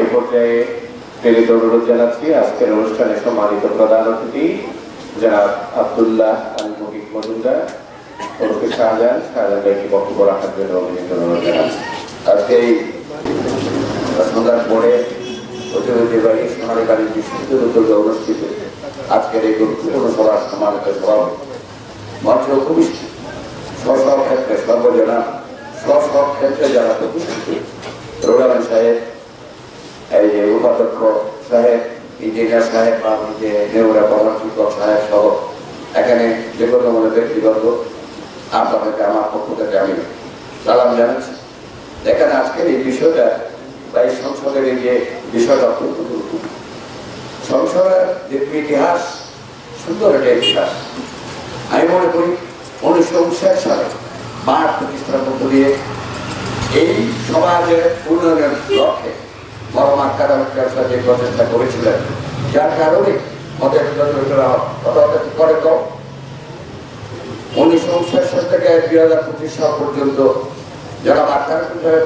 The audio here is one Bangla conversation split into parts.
এই পর্যায়ে প্রেরিত অনুরোধ জানাচ্ছি, আজকের অনুষ্ঠানে সম্মানিত প্রধান অতিথি যারা আবদুল্লাহ আলী মুহিক মজুমদার ওরফে শাহজাহান শাহজাহান ভাইকে বক্তব্য রাখার জন্য অভিনীত অনুরোধ জানাচ্ছি। আজকে এই সন্ধ্যার পরে ঐতিহ্যবাহী সোনালী বাড়ির বিশিষ্ট উদ্যোগে অনুষ্ঠিত আজকের এই গুরুত্বপূর্ণ সভার সম্মানিত সভাপতি মঞ্চ উপবিষ্ট। স্ব ক্ষেত্রে সর্বজনা স্ব ক্ষেত্রে যারা প্রতিষ্ঠিত রোডান সাহেব এই যে উপাধ্যক্ষ সাহেব ইঞ্জিনিয়ার সাহেব বা যে নেউরা প্রধান শিক্ষক সাহেব সহ এখানে যে কোনো মনে ব্যক্তিগত আপনাদেরকে আমার পক্ষ থেকে আমি সালাম জানাচ্ছি দেখেন আজকের এই বিষয়টা বা এই সংসদের এই যে বিষয়টা অত্যন্ত গুরুত্বপূর্ণ সংসদের যে ইতিহাস সুন্দর একটা ইতিহাস আমি মনে করি উনিশশো উনষাট সালে মাঠ প্রতিষ্ঠার মধ্য দিয়ে এই সমাজের উন্নয়নের লক্ষ্যে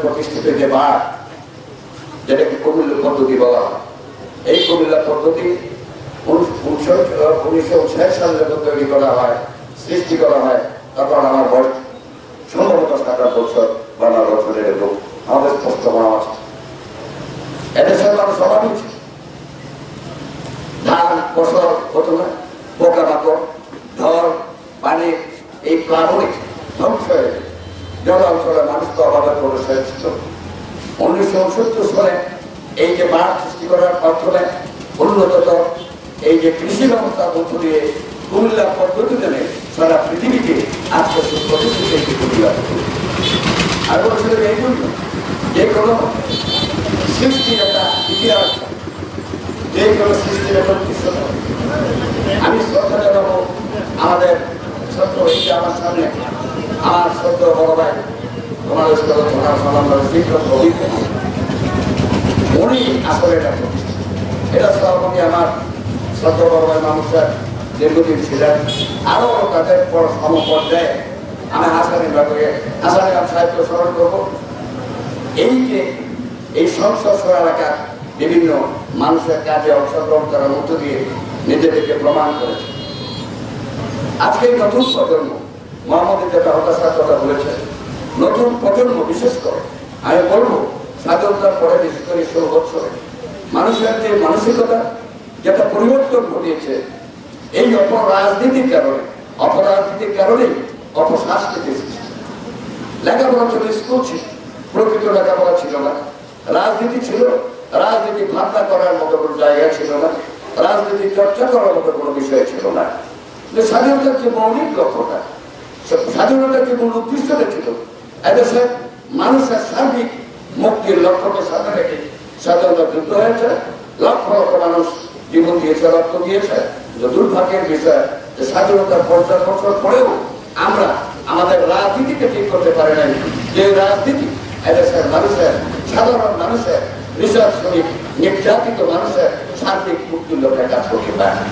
প্রতিষ্ঠিত যে মাঠ, যেটাকে কুমিল্লা পদ্ধতি বলা হয়, এই কুমিল্লা পদ্ধতি উনিশশো উনষাট সালে যখন তৈরি করা হয়, সৃষ্টি করা হয়, তখন আমার বয়স সম্ভবত সাত আট বছর বা নয় বছরের এরকম। আমাদের স্পষ্ট মনে আছে এদেশের মানুষ স্বভাবই ছিল। ধান, ফসল হতো না পোকা মাকড় ঝড়, পানি, এই কারণে ধ্বংস হয়ে গেছে। জল অঞ্চলে মানুষ তো অভাবে প্রবেশ হয়েছিল উনিশশো উনসত্তর সালে এই যে মাঠ সৃষ্টি করার মাধ্যমে উন্নততর এই যে কৃষি ব্যবস্থা মধ্য দিয়ে কুমিল্লা পদ্ধতিতে নেই, সারা পৃথিবীকে আজকে প্রতিষ্ঠিত একটি পদ্ধতি। আর বলছিলেন এই জন্য যে কোনো একটা ইতিহাস যে কোনো একটা উদ্দেশ্য আমি শ্রদ্ধা জানাব আমাদের ছাত্র এই যে আমার সামনে। আমার শ্রদ্ধ বড় ভাই, তোমার তোমার সালাম শিক্ষক উনি আসলে এটা এটা সভাপতি আমার শ্রদ্ধ বড় ভাই মানুষের দীর্ঘদিন ছিলেন আরও তাদের পর সমপর্যায়ে আমি হাসান বিভাগে হাসান সাহেবকে স্মরণ করব। এই যে এই সংসদ এলাকার বিভিন্ন মানুষের কাজে অংশগ্রহণ করার মধ্য দিয়ে নিজেদেরকে প্রমাণ করেছে। আজকে নতুন প্রজন্ম মোহাম্মদের যেটা হতাশার কথা বলেছে। নতুন প্রজন্ম, বিশেষ করে আমি বলব, স্বাধীনতার পরে বিশেষ করে ষোলো বছরে মানুষের যে মানসিকতা, যেটা পরিবর্তন ঘটিয়েছে, এই অপরাজনীতির কারণে অপরাজনীতির কারণেই অপসংস্কৃতি লেখাপড়া ছিল স্কুল ছিল, প্রকৃত লেখাপড়া ছিল না। রাজনীতি ছিল, রাজনীতি ভাবনা করার মতো কোনো জায়গা ছিল না, রাজনীতি চর্চা করার মতো কোনো বিষয় ছিল না। স্বাধীনতার যে মৌলিক লক্ষ্যটা স্বাধীনতার যে মূল উদ্দেশ্যটা ছিল, এদেশে মানুষের সার্বিক মুক্তির লক্ষ্যকে সাথে রেখে স্বাধীনতা যুদ্ধ হয়েছে, লক্ষ লক্ষ মানুষ জীবন দিয়েছে, রক্ত দিয়েছে। যে দুর্ভাগ্যের বিষয়, যে স্বাধীনতার পঞ্চাশ বছর পরেও আমরা আমাদের রাজনীতিকে ঠিক করতে পারি নাই। যে রাজনীতি এদেশের মানুষের সাধারণ মানুষের রিসার্চ শ্রমিক নির্যাতিত মানুষের সার্বিক মুক্তির লক্ষ্যে কাজ করতে পারে।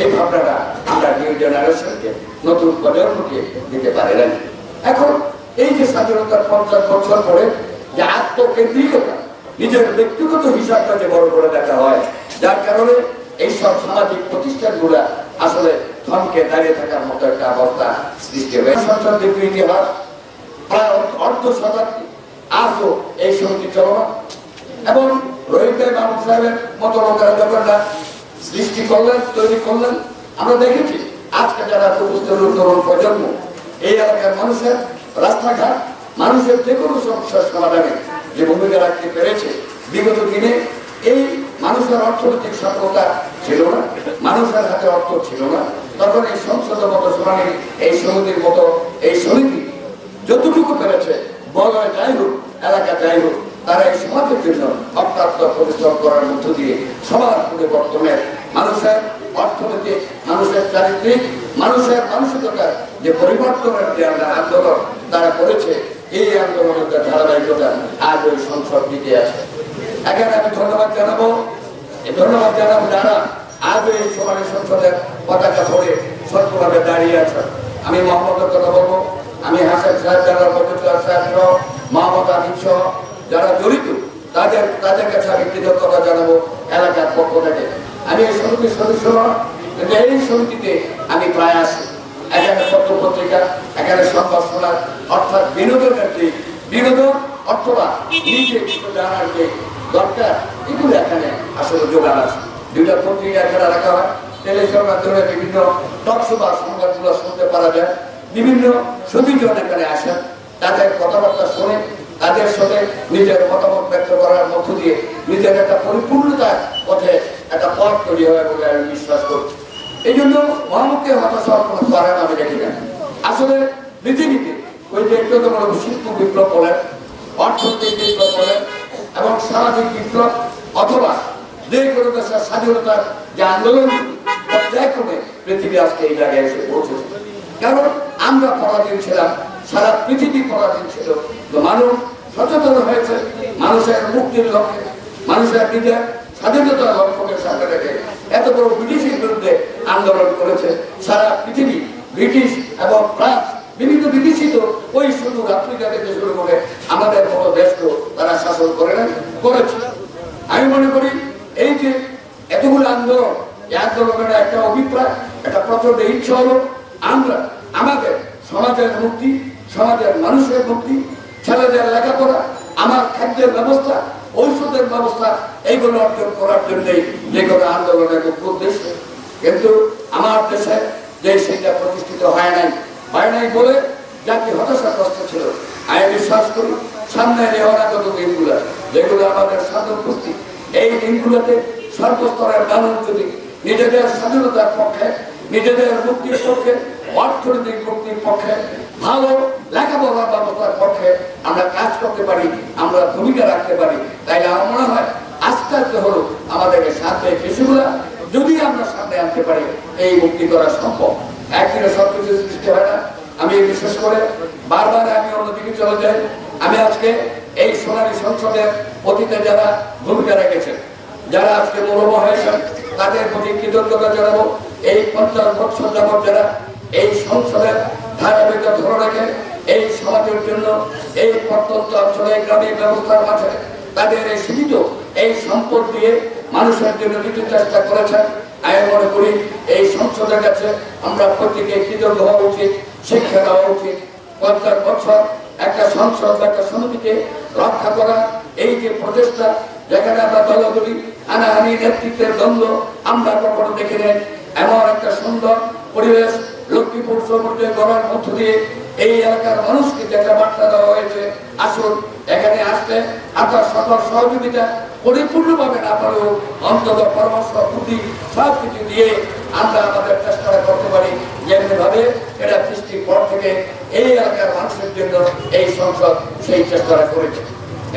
এই ভাবনাটা আমরা নিউ জেনারেশনকে নতুন প্রজন্মকে দিতে পারি নাই। এখন এই যে স্বাধীনতার পঞ্চাশ বছর পরে যে আত্মকেন্দ্রিকতা, নিজের ব্যক্তিগত হিসাবটা যে বড় করে দেখা হয়, যার কারণে এই সব সামাজিক প্রতিষ্ঠানগুলা আসলে থমকে দাঁড়িয়ে থাকার মতো একটা অবস্থা সৃষ্টি হয়ে সংসদ ইতিহাস, প্রায় অর্ধ শতাব্দী আজও এই সমিতি চলমান এবং রোহিত ভাই মাহমুদ সাহেবের মতো লোকেরা যখন সৃষ্টি করলেন, তৈরি করলেন, আমরা দেখেছি, আজকে যারা তরুণ তরুণ প্রজন্ম, এই এলাকার মানুষের রাস্তাঘাট, মানুষের যে কোনো সমস্যার সমাধানে যে ভূমিকা রাখতে পেরেছে, বিগত দিনে এই মানুষের অর্থনৈতিক সফলতা ছিল না, মানুষের হাতে অর্থ ছিল না। তখন এই সংসদের মতো শুনানি এই সমিতির মতো, এই সমিতি যতটুকু পেরেছে বলয় যাই হোক এলাকা যাই হোক, তারা এই সমাজের জন্য অপ্রাপ্ত পরিশ্রম করার মধ্য দিয়ে সমাজ পরিবর্তনের মানুষের অর্থনৈতিক মানুষের চারিত্রিক, মানুষের মানসিকতার যে পরিবর্তনের যে আমরা আন্দোলন তারা করেছে, এই আন্দোলনের ধারাবাহিকতা আজ ওই সংসদ দিকে আছে। এখানে আমি ধন্যবাদ জানাব ধন্যবাদ জানাব যারা আজ এই সমাজের সংসদের পতাকা ধরে সত্যভাবে দাঁড়িয়ে আছেন। আমি মোহাম্মদের কথা বলব। আমি হাসান সাহেব, যারা বদুল্লাহ সাহেব সহ মোহাম্মদ সহ যারা জড়িত, তাদের তাদের কাছে আমি কৃতজ্ঞতা জানাব এলাকার পক্ষ থেকে। আমি এই সমিতির সদস্য নয় এই সমিতিতে আমি প্রায় আসি এখানে পত্র পত্রিকা এখানে সংবাদ শোনার, অর্থাৎ বিনোদনের যে বিনোদন অথবা নিজে জানার যে দরকার, এগুলো এখানে আসলে যোগান আছে। দুইটা পত্রিকা এখানে রাখা হয়। টেলিভিশন মাধ্যমে বিভিন্ন টকশো বা সংবাদগুলো শুনতে পারা যায়। বিভিন্ন সতীজন এখানে আসেন, তাদের কথাবার্তা শুনে, তাদের সাথে নিজের মতামত ব্যক্ত করার মধ্য দিয়ে নিজের একটা পরিপূর্ণতার পথে একটা পথ তৈরি হয় বলে আমি বিশ্বাস করছি এই জন্য মহামুখে হতাশ হওয়ার কোনো কারণ আমি দেখি না। আসলে পৃথিবীতে ওই যে তোমার শিল্প বিপ্লব বলেন, অর্থনৈতিক বিপ্লব বলেন এবং সামাজিক বিপ্লব অথবা যে কোনো দেশের স্বাধীনতার যে আন্দোলন পর্যায়ক্রমে পৃথিবী আজকে এই জায়গায় এসে পৌঁছেছে। কারণ আমরা পরাধীন ছিলাম, সারা পৃথিবী পরাধীন ছিল। তো মানুষ সচেতন হয়েছে, মানুষের মুক্তির লক্ষ্যে, মানুষের নিজের স্বাধীনতার লক্ষ্যকে সামনে রেখে এত বড় ব্রিটিশের বিরুদ্ধে আন্দোলন করেছে। সারা পৃথিবী, ব্রিটিশ এবং ফ্রান্স, বিভিন্ন বিদেশি তো ওই শুধু আফ্রিকা থেকে শুরু করে আমাদের বড় দেশকেও তারা শাসন করে না করেছে। আমি মনে করি এই যে এতগুলো আন্দোলন, এই আন্দোলনের একটা অভিপ্রায়, একটা প্রচণ্ড ইচ্ছা হলো আমরা, আমাদের সমাজের মুক্তি, সমাজের মানুষের মুক্তি, ছেলেদের লেখাপড়া, আমার খাদ্যের ব্যবস্থা, ঔষধের ব্যবস্থা, এইগুলো অর্জন করার জন্যই যে কোনো আন্দোলনের মুখ্য উদ্দেশ্য। কিন্তু আমার দেশে যে সেটা প্রতিষ্ঠিত হয় নাই হয় নাই বলে জাতি হতাশাগ্রস্ত ছিল। আমি বিশ্বাস করি, সামনে অনাগত দিনগুলো, যেগুলো আমাদের সাধন উপস্থিত এই দিনগুলোতে সর্বস্তরের মানুষ যদি নিজেদের স্বাধীনতার পক্ষে নিজেদের মুক্তির পক্ষে, অর্থনৈতিক মুক্তির পক্ষে, ভালো লেখাপড়ার ব্যবস্থার পক্ষে আমরা কাজ করতে পারি, আমরা ভূমিকা রাখতে পারি। তাই আমার মনে হয়, আস্তে আস্তে হলো আমাদেরকে সামনে কিছুগুলা যদি আমরা সামনে আনতে পারি, এই মুক্তি করা সম্ভব। একদিনে সবকিছু সৃষ্টি হয় না। আমি বিশেষ করে বারবার আমি অন্যদিকে চলে যাই। আমি আজকে এই সোনালী সংসদের অতীতে যারা ভূমিকা রেখেছেন, যারা আজকে মরম হয়েছেন তাদের প্রতি কৃতজ্ঞতা জানাব। এই পঞ্চাশ বছর যাবৎ যারা এই সংসদের ধারাবাহিকতা ধরে রেখে এই সমাজের জন্য এই প্রত্যন্ত অঞ্চলে গ্রামীণ ব্যবস্থার মাঝে তাদের এই সীমিত এই সম্পদ দিয়ে মানুষের জন্য কিছু চেষ্টা করেছেন। আমি মনে করি এই সংসদের কাছে আমরা প্রত্যেকে কৃতজ্ঞ হওয়া উচিত, শিক্ষা দেওয়া উচিত। পঞ্চাশ বছর একটা সংসদ একটা সমিতিকে রক্ষা করা, এই যে প্রচেষ্টা, যেখানে আমরা দলগুলি হানাহানি নেতৃত্বের দ্বন্দ্ব, আমরা কখনো দেখি নেই। এমন একটা সুন্দর পরিবেশ লক্ষ্মীপুর সমুদ্রে গড়ার মধ্য দিয়ে এই এলাকার মানুষকে একটা বার্তা দেওয়া হয়েছে, আসুন, এখানে আসলে আপনার সকল সহযোগিতা পরিপূর্ণভাবে না পারেও অন্তত পরামর্শ, বুদ্ধি সব কিছু দিয়ে আমরা আমাদের চেষ্টাটা করতে পারি। যেমনি ভাবে এটা সৃষ্টির পর থেকে এই এলাকার মানুষের জন্য এই সংসদ সেই চেষ্টাটা করেছে।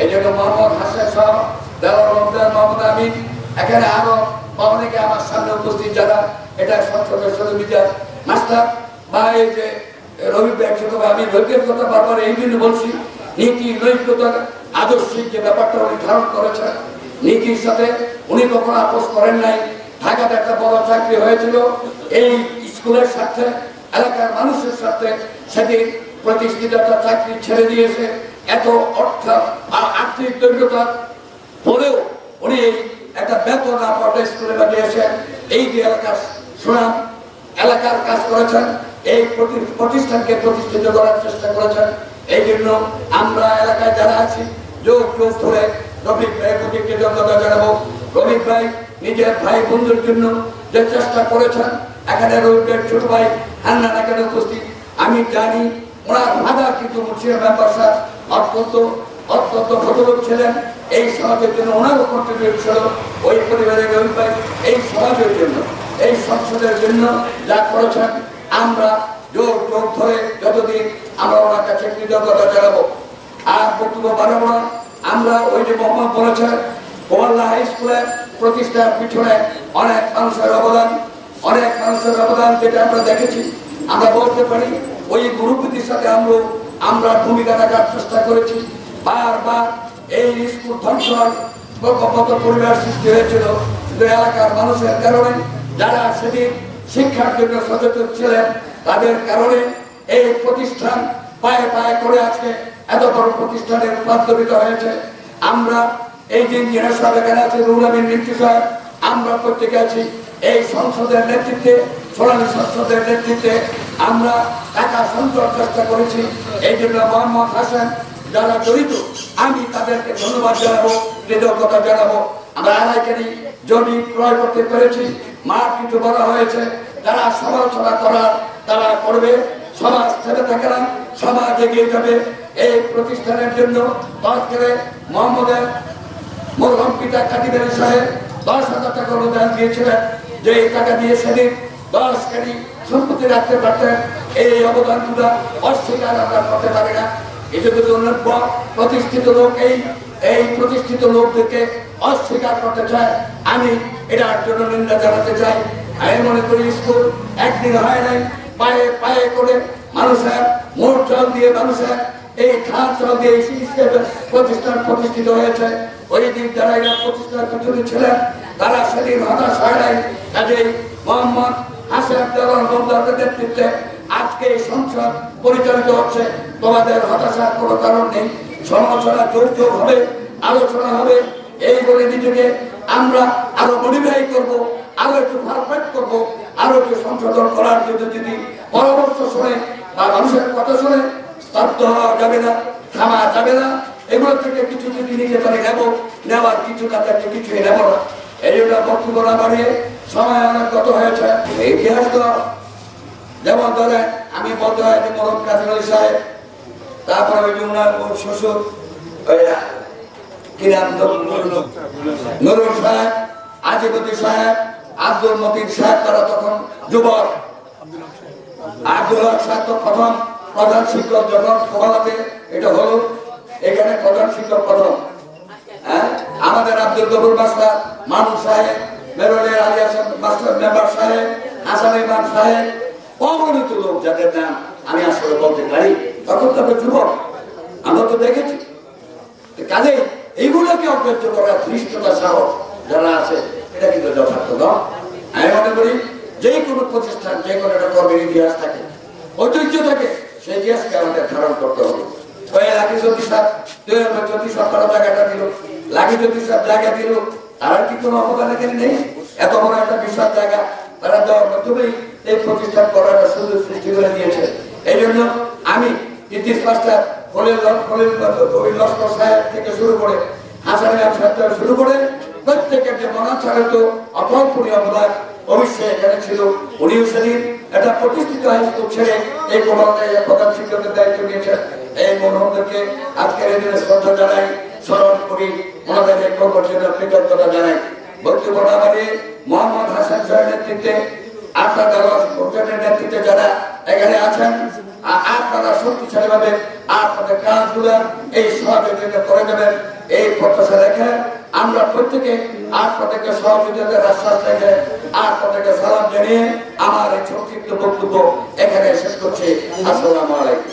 এই জন্য মোহাম্মদ হাসান সাহ দেওয়ার রমজান মোহাম্মদ আমিন। এখানে আরও অনেকে আমার সামনে উপস্থিত যারা, এটা সংসদের সহযোগিতা মাস্টার বা এই যে রবি ব্যক্তিগত আমি রবির কথা বারবার এই জন্য বলছি, নীতি নৈতিকতার আদর্শিক যে ব্যাপারটা উনি ধারণ করেছেন, নীতির সাথে উনি কখনো আপোষ করেন নাই। ঢাকাতে একটা বড় চাকরি হয়েছিল, এই স্কুলের সাথে এলাকার মানুষের সাথে সেদিন প্রতিষ্ঠিত একটা চাকরি ছেড়ে দিয়েছে। এত অর্থ আর আর্থিক দৈর্ঘ্যতা পরেও উনি একটা বেতন পাওয়া স্কুলে বানিয়েছেন। এই যে এলাকার সুনাম, এলাকার কাজ করেছেন, এই প্রতি- প্রতিষ্ঠানকে প্রতিষ্ঠিত করার চেষ্টা করেছেন। এই জন্য আমরা এলাকায় যারা আছি, যোগ যোগ ধরে রফিক ভাইয়ের প্রতি কৃতজ্ঞতা জানাব। রফিক ভাই নিজের ভাই বন্ধুর জন্য যে চেষ্টা করেছেন, এখানে রফিকের ছোট ভাই হান্নান এখানে উপস্থিত। আমি জানি ওনার ফাদার কিন্তু মুর্শিদা মেম্বার সাহেব অত্যন্ত অত্যন্ত ভদ্রলোক ছিলেন। এই সমাজের জন্য ওনারও কন্ট্রিবিউট ছিল ওই পরিবারের রবি ভাই, এই সমাজের জন্য, এই সংসদের জন্য যা করেছেন, আমরা যোগ যোগ ধরে যতদিন আমরা ওনার কাছে কৃতজ্ঞতা জানাব। আর বক্তব্য বাড়াবো না। আমরা ওই যে মোহাম্মদ বলেছেন গোয়াল্লা হাই স্কুলের প্রতিষ্ঠার পিছনে অনেক মানুষের অবদান, অনেক মানুষের অবদান যেটা আমরা দেখেছি। আমরা বলতে পারি, ওই গুরুপতির সাথে আমরা আমরা ভূমিকা রাখার চেষ্টা করেছি। বারবার এই স্কুল ধ্বংস হয়, কত পরিবার সৃষ্টি হয়েছিল। কিন্তু এলাকার মানুষের কারণে যারা সেদিন শিক্ষার জন্য সচেতন ছিলেন তাদের কারণে এই প্রতিষ্ঠান পায়ে পায়ে করে আজকে এত বড় প্রতিষ্ঠানের প্রান্তবিত হয়েছে। আমরা এই যে ইঞ্জিনিয়ার সাহেব এখানে আছে রুহুল আমিন আমরা প্রত্যেকে আছি এই সংসদের নেতৃত্বে সোনালী সংসদের নেতৃত্বে। আমরা টাকা সঞ্চয় চেষ্টা করেছি। এই জন্য মোহাম্মদ হাসান যারা জড়িত, আমি তাদেরকে ধন্যবাদ জানাব, কৃতজ্ঞতা জানাব। আমরা আড়াইকারি জমি ক্রয় করতে পেরেছি, মাঠ কিছু বলা হয়েছে, যারা সমালোচনা করার, তারা করবে। সমাজ থেমে থাকে না, সমাজ এগিয়ে যাবে। এই প্রতিষ্ঠানের জন্য দশ করে মোহাম্মদের মরহম পিতা কাদিবের সাহেব দশ হাজার টাকা অনুদান দিয়েছিলেন, যে এই টাকা দিয়ে সেদিন দশ কেজি সম্পত্তি রাখতে পারতেন। এই অবদানগুলো অস্বীকার আমরা করতে পারি না। প্রতিষ্ঠিত লোক এই এই প্রতিষ্ঠিত লোকদেরকে অস্বীকার করতে চায়। আমি এটার জন্য নিন্দা জানাতে চাই। আমি মনে করি স্কুল একদিন হয় নাই, পায়ে পায়ে করে মানুষের মোট জল দিয়ে মানুষের এই দিয়ে প্রতিষ্ঠান প্রতিষ্ঠিত হয়েছে। ওই দিন যারা এরা প্রতিষ্ঠার পিছনে ছিলেন, তারা সেদিন হতাশ হয় নাই। কাজেই মোহাম্মদ হাসান নেতৃত্বে আজকে এই সংসদ পরিচালিত হচ্ছে। তোমাদের হতাশার কোনো কারণ নেই। সমালোচনা জোর হবে, আলোচনা হবে। এই বলে নিজেকে আমরা আরও মডিফাই করব, আরও একটু পারফেক্ট করব, আরও একটু সংশোধন করার জন্য যদি পরামর্শ শোনে বা মানুষের কথা শুনে, স্তব্ধ হওয়া যাবে না, থামা যাবে না। এগুলো থেকে কিছু যদি নিতে পারে নেব, নেওয়ার কিছু না থাকলে কিছুই নেব না। এই জন্য বক্তব্য না বাড়িয়ে সময় অনেক গত হয়েছে। এই ইতিহাস তো যেমন ধরে আমি বলতে হয় যে মরম কাজী সাহেব তারপরে ওই যে ওনার ওর শ্বশুর কি নাম? নুরুল সাহেব আজিবতী সাহেব, আব্দুল মতিন সাহেব তারা তখন যুবক। আব্দুল হক সাহেব তো প্রথম প্রধান শিক্ষক যখন কপালাতে এটা হলো এখানে প্রধান শিক্ষক প্রথম। হ্যাঁ? আমাদের আব্দুল গফুর মাস্টার মানুষ সাহেব, মেরুলের আলী হাসান মাস্টার মেম্বার সাহেব, হাসান ইমাম সাহেব, অগণিত লোক যাদের নাম। আমি আসলে বলতে পারি, তখন তো আমরা যুবক। আমরা তো দেখেছি। কাজে এইগুলোকে অগ্রাহ্য করার ধৃষ্টতা সাহস যারা আছে, এটা কিন্তু যথার্থ নয়। আমি মনে করি, যে কোনো প্রতিষ্ঠান, যে কোনো একটা কর্মের ইতিহাস থাকে, ঐতিহ্য থাকে সেই ইতিহাসকে আমাদের ধারণ করতে হবে। ওই লাকি দুই হাজার জ্যোতি সরকার জায়গাটা দিল লাকি জ্যোতি সাহেব জায়গা দিল, তার কি কোনো অবদান এখানে নেই? এত বড় একটা বিশাল জায়গা, তারা দেওয়ার মাধ্যমেই এই প্রতিষ্ঠান করার সুযোগ সৃষ্টি করে দিয়েছে। এই জন্য আমি ইতিহাস মাস্টার খলিল খলিল ওই লস্কর সাহেব থেকে শুরু করে হাসান সাহেব শুরু করে প্রত্যেকের যে মনাচারিত অকল্পনীয় অবদান অবশ্যই এখানে ছিল। উনিও সেদিন একটা প্রতিষ্ঠিত হাই স্কুল ছেড়ে এই কোমলতায় প্রধান শিক্ষকের দায়িত্ব নিয়েছেন। এই মনোহরদেরকে আজকের এই দিনে শ্রদ্ধা জানাই, স্মরণ করি ওনাদের কৃতজ্ঞতা জানাই বক্তব্য মোহাম্মদ হাসান সাহেবের নেতৃত্বে আপনাদের ভোটের নেতৃত্বে যারা এখানে আছেন আপনারা শক্তিশালী ভাবে আপনাদের কাজগুলো এই সহযোগিতা করে দেবেন, এই প্রত্যাশা রেখে আমরা প্রত্যেকে আপনাদেরকে সহযোগিতার আশ্বাস রেখে আপনাদেরকে সালাম জানিয়ে আমার এই সংক্ষিপ্ত বক্তব্য এখানে শেষ করছি। আসসালামু আলাইকুম।